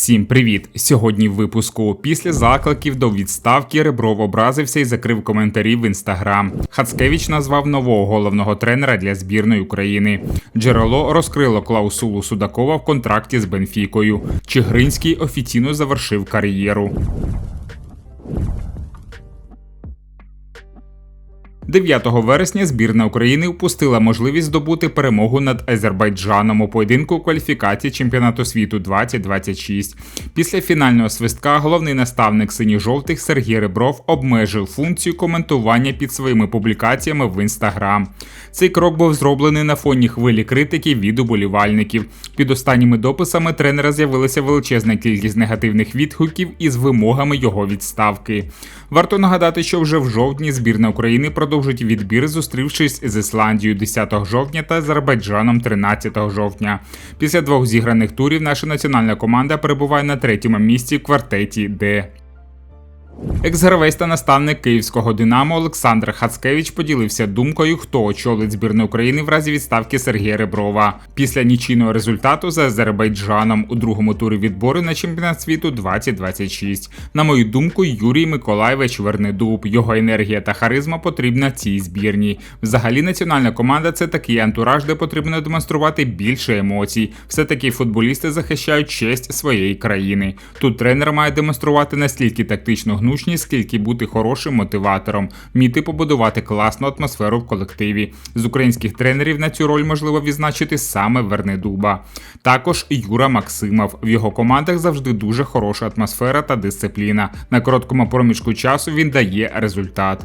Всім привіт! Сьогодні в випуску. Після закликів до відставки Ребров образився і закрив коментарі в інстаграм. Хацкевич назвав нового головного тренера для збірної України. Джерело розкрило клаусулу Судакова в контракті з Бенфікою. Чигринський офіційно завершив кар'єру. 9 вересня збірна України впустила можливість здобути перемогу над Азербайджаном у поєдинку кваліфікації чемпіонату світу 2026. Після фінального свистка головний наставник синьо-жовтих Сергій Ребров обмежив функцію коментування під своїми публікаціями в інстаграм. Цей крок був зроблений на фоні хвилі критики від уболівальників. Під останніми дописами тренера з'явилася величезна кількість негативних відгуків із вимогами його відставки. Варто нагадати, що вже в жовтні збірна України продовжить відбір, зустрівшись з Ісландією 10 жовтня та Азербайджаном 13 жовтня. Після двох зіграних турів наша національна команда перебуває на третьому місці в квартеті, Д. Екс-гравець та наставник київського Динамо Олександр Хацкевич поділився думкою, хто очолить збірну України в разі відставки Сергія Реброва після нічийного результату за Азербайджаном у другому турі відбору на чемпіонат світу 2026. На мою думку, Юрій Миколаєвич Вернедуб. Його енергія та харизма потрібна цій збірній. Взагалі, національна команда це такий антураж, де потрібно демонструвати більше емоцій. Все таки футболісти захищають честь своєї країни. Тут тренер має демонструвати настільки тактичну гну гнучність, скільки бути хорошим мотиватором, вміти побудувати класну атмосферу в колективі. З українських тренерів на цю роль можливо відзначити саме Вернедуба. Також Юра Максимов. В його командах завжди дуже хороша атмосфера та дисципліна. На короткому проміжку часу він дає результат.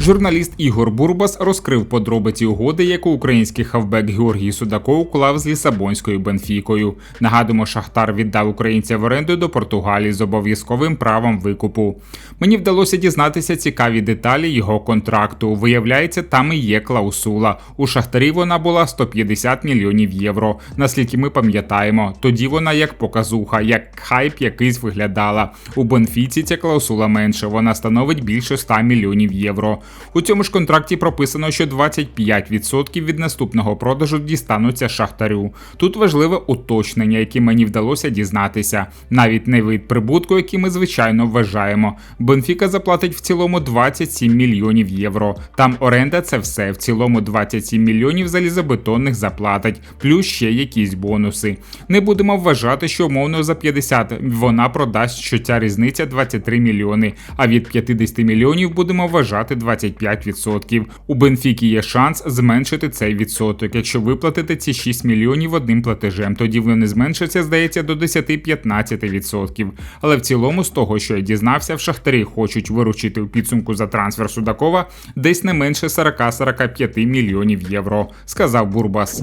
Журналіст Ігор Бурбас розкрив подробиці угоди, яку український хавбек Георгій Судаков уклав з Лісабонською Бенфікою. Нагадуємо, Шахтар віддав українця в оренду до Португалії з обов'язковим правом викупу. Мені вдалося дізнатися цікаві деталі його контракту. Виявляється, там і є клаусула. У Шахтарі вона була 150 мільйонів євро. Наскільки ми пам'ятаємо, тоді вона як показуха, як хайп якийсь виглядала. У Бенфіці ця клаусула менше. Вона становить більше 100 мільйонів євро. У цьому ж контракті прописано, що 25% від наступного продажу дістануться шахтарю. Тут важливе уточнення, яке мені вдалося дізнатися. Навіть не вид прибутку, який ми звичайно вважаємо. Бенфіка заплатить в цілому 27 мільйонів євро. Там оренда це все. В цілому 27 мільйонів залізобетонних заплатить, плюс ще якісь бонуси. Не будемо вважати, що умовно за 50 вона продасть, що ця різниця 23 мільйони. А від 50 мільйонів будемо вважати 25%. У Бенфіки є шанс зменшити цей відсоток, якщо виплатити ці 6 мільйонів одним платежем. Тоді вони зменшаться, здається, до 10-15%. Але в цілому, з того, що я дізнався, в Шахтарі хочуть виручити у підсумку за трансфер Судакова десь не менше 40-45 мільйонів євро, сказав Бурбас.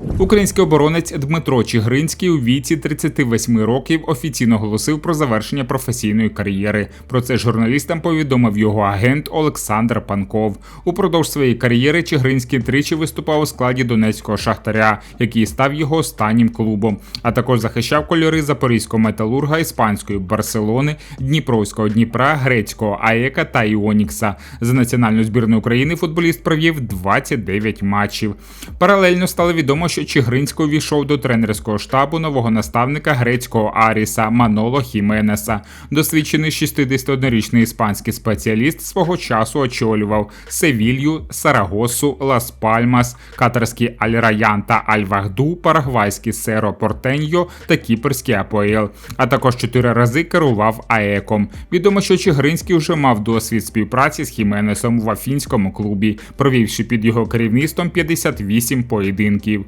Український оборонець Дмитро Чигринський у віці 38 років офіційно оголосив про завершення професійної кар'єри. Про це журналістам повідомив його агент Олександр Панков. Упродовж своєї кар'єри Чигринський тричі виступав у складі донецького шахтаря, який став його останнім клубом. А також захищав кольори запорізького металурга, іспанської Барселони, Дніпровського Дніпра, грецького Аека та Іонікса. За національну збірну України футболіст провів 29 матчів. Паралельно стало відомо що Чигринський увійшов до тренерського штабу нового наставника грецького Аріса Маноло Хіменеса. Досвідчений 61-річний іспанський спеціаліст свого часу очолював Севілью, Сарагосу, Лас Пальмас, катарський Аль-Раян та Аль-Вахду, Парагвайський Серо Портеньо та Кіперський Апоел. А також чотири рази керував АЕКом. Відомо, що Чигринський вже мав досвід співпраці з Хіменесом в афінському клубі, провівши під його керівництвом 58 поєдинків.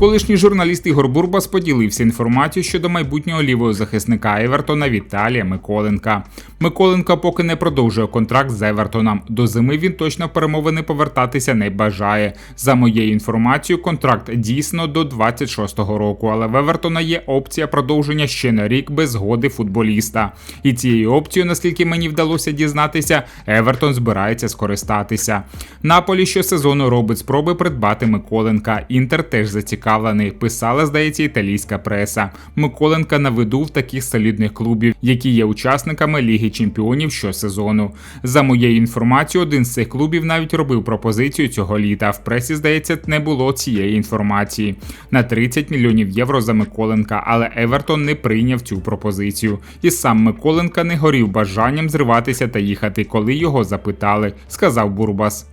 Колишній журналіст Ігор Бурбас поділився інформацією щодо майбутнього лівого захисника Евертона Віталія Миколенка. Миколенко поки не продовжує контракт з Евертоном. До зими він точно перемовини повертатися не бажає. За моєю інформацією, контракт дійсно до 26-го року, але в Евертона є опція продовження ще на рік без згоди футболіста. І цією опцією, наскільки мені вдалося дізнатися, Евертон збирається скористатися. Наполі щосезону робить спроби придбати Миколенка. Інтер теж зацікавлений. Писала, здається, італійська преса. Миколенка на виду в таких солідних клубів, які є учасниками Ліги Чемпіонів щосезону. За моєю інформацією, один з цих клубів навіть робив пропозицію цього літа. В пресі, здається, не було цієї інформації. На 30 мільйонів євро за Миколенка, але Евертон не прийняв цю пропозицію. І сам Миколенка не горів бажанням зриватися та їхати, коли його запитали, сказав Бурбас.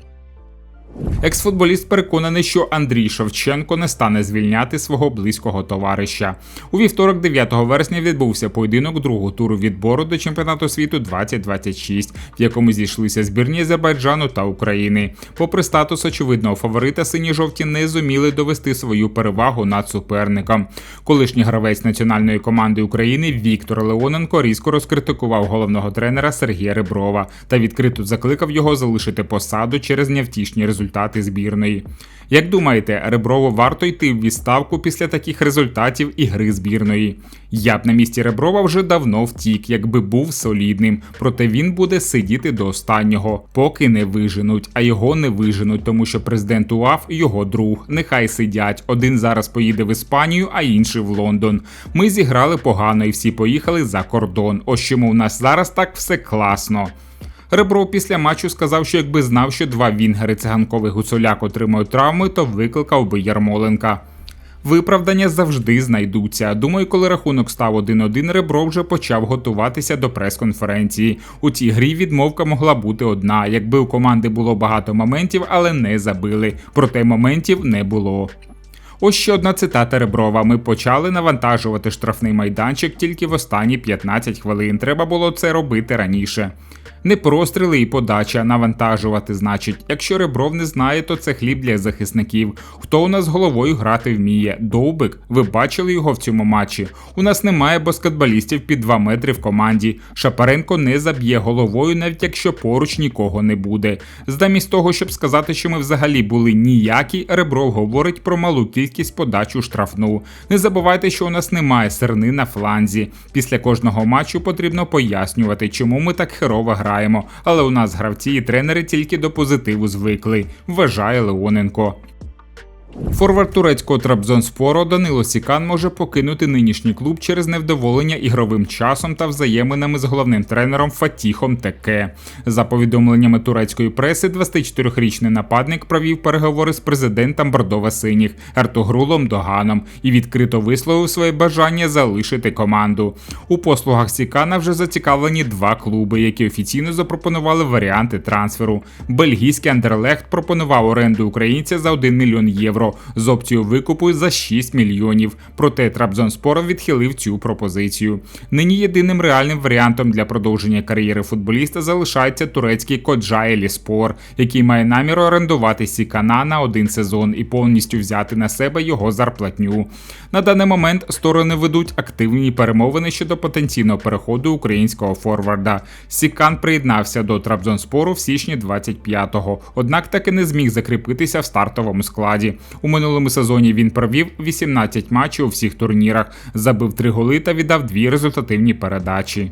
Ексфутболіст переконаний, що Андрій Шевченко не стане звільняти свого близького товариша. У вівторок, 9 вересня, відбувся поєдинок другого туру відбору до чемпіонату світу 2026, в якому зійшлися збірні Азербайджану та України. Попри статус очевидного фаворита, сині жовті не зуміли довести свою перевагу над суперником. Колишній гравець національної команди України Віктор Леоненко різко розкритикував головного тренера Сергія Реброва та відкрито закликав його залишити посаду через невтішні результати результати збірної. Як думаєте, Реброву варто йти в відставку після таких результатів і гри збірної? Я б на місці Реброва вже давно втік, якби був солідним, проте він буде сидіти до останнього, поки не виженуть, а його не виженуть, тому що президент УАФ його друг. Нехай сидять. Один зараз поїде в Іспанію, а інший в Лондон. Ми зіграли погано і всі поїхали за кордон. Ось чому у нас зараз так все класно. Ребров після матчу сказав, що якби знав, що два вінгери циганковий гуцуляк отримують травми, то викликав би Ярмоленка. Виправдання завжди знайдуться. Думаю, коли рахунок став 1-1, Ребро вже почав готуватися до прес-конференції. У цій грі відмовка могла бути одна, якби у команди було багато моментів, але не забили. Проте моментів не було. Ось ще одна цитата Реброва. Ми почали навантажувати штрафний майданчик тільки в останні 15 хвилин. Треба було це робити раніше. Не простріли і подача, навантажувати, значить. Якщо Ребров не знає, то це хліб для захисників. Хто у нас головою грати вміє? Довбик, ви бачили його в цьому матчі. У нас немає баскетболістів під 2 метри в команді. Шапаренко не заб'є головою, навіть якщо поруч нікого не буде. Замість того, щоб сказати, що ми взагалі були ніякі, Ребров говорить про малу кількість подач у штрафну. Не забувайте, що у нас немає серни на фланзі. Після кожного матчу потрібно пояснювати, чому ми так херово граємо граємо, але у нас гравці і тренери тільки до позитиву звикли, вважає Леоненко. Форвард турецького Трабзонспору Данило Сікан може покинути нинішній клуб через невдоволення ігровим часом та взаєминами з головним тренером Фатіхом Теке. За повідомленнями турецької преси, 24-річний нападник провів переговори з президентом Бордова Синіх Ертогрулом Доганом і відкрито висловив своє бажання залишити команду. У послугах Сікана вже зацікавлені два клуби, які офіційно запропонували варіанти трансферу. Бельгійський Андерлехт пропонував оренду українця за 1 мільйон євро з опцією викупу за 6 мільйонів. Проте Трабзонспор відхилив цю пропозицію. Нині єдиним реальним варіантом для продовження кар'єри футболіста залишається турецький Коджай Ліспор, який має намір орендувати Сікана на один сезон і повністю взяти на себе його зарплатню. На даний момент сторони ведуть активні перемовини щодо потенційного переходу українського форварда. Сікан приєднався до Трабзонспору в січні 25-го, однак так і не зміг закріпитися в стартовому складі. У минулому сезоні він провів 18 матчів у всіх турнірах, забив 3 голи та віддав дві результативні передачі.